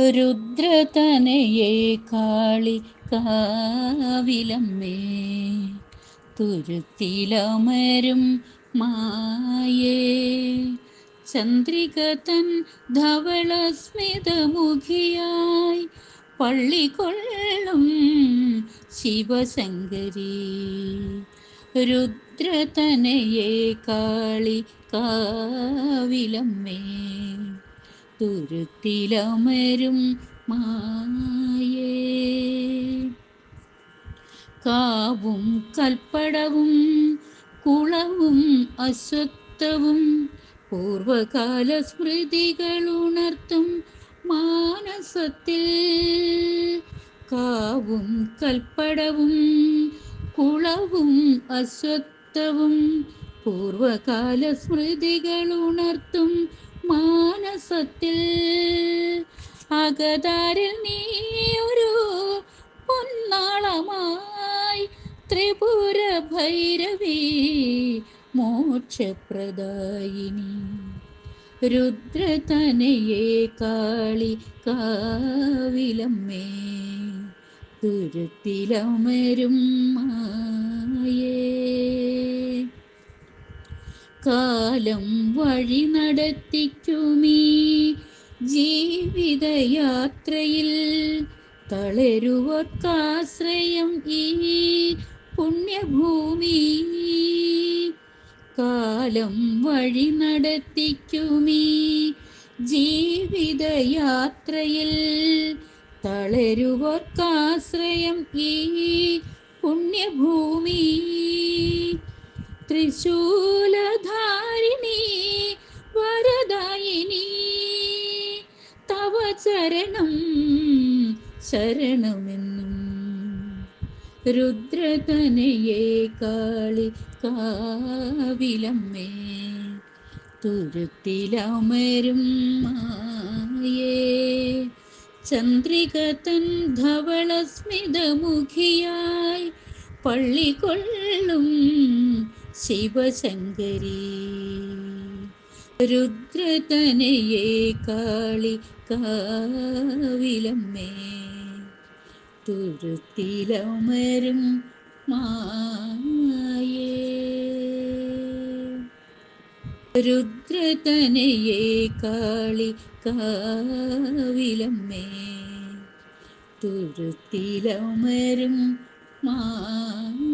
രുദ്രതനയെ കാളി കാവിലമ്മേ. തുരുത്തിലമരും മായേ. ചന്ദ്രിക തൻ ധവളസ്മിതമുഖിയായി പള്ളിക്കൊള്ളും ശിവശങ്കരി. രുദ്രതനയെ കാളി കാവിലമ്മേ. തുരുത്തിലമരും മായേ. കാവും കൽപ്പടവും കുളവും അസ്വത്വവും പൂർവകാല സ്മൃതികൾ ഉണർത്തും മാനസത്തിൽ. കാവും കൽപ്പടവും കുളവും അസ്വത്വവും പൂർവകാല സ്മൃതികൾ ഉണർത്തും മാനസത്തിൽ അകതാരിൽ നീ ഒരു പൊന്നാളമായി ത്രിപുര ഭൈരവി മോക്ഷപ്രദായിനി. രുദ്രതനയെ കാളി കാവിലമ്മേ തുരുത്തിലമരും കാലം വഴി നടത്തിക്കുമീ ജീവിതയാത്രയിൽ തളരുവർക്കാശ്രയം ഈ പുണ്യഭൂമി. കാലം വഴി നടത്തിക്കുമീ ജീവിതയാത്രയിൽ തളരുവർക്കാശ്രയം ഈ പുണ്യഭൂമി. ത്രിശൂലധാരിണി ചരണം ശരണമെന്നും രുദ്രതനയെ കാളി കാവിലമ്മേ തുരുത്തിലമരും മായേ. ചന്ദ്രിക തൻ ധവളസ്മിതമുഖിയായി പള്ളികൊള്ളും ശിവശങ്കരി. രുദ്രതനയെ കാളി കാവിലമ്മേ. തുരുത്തിലമരും മായേ. രുദ്രതനയെ കാളി കാവിലമ്മേ. തുരുത്തിലമരും മായേ.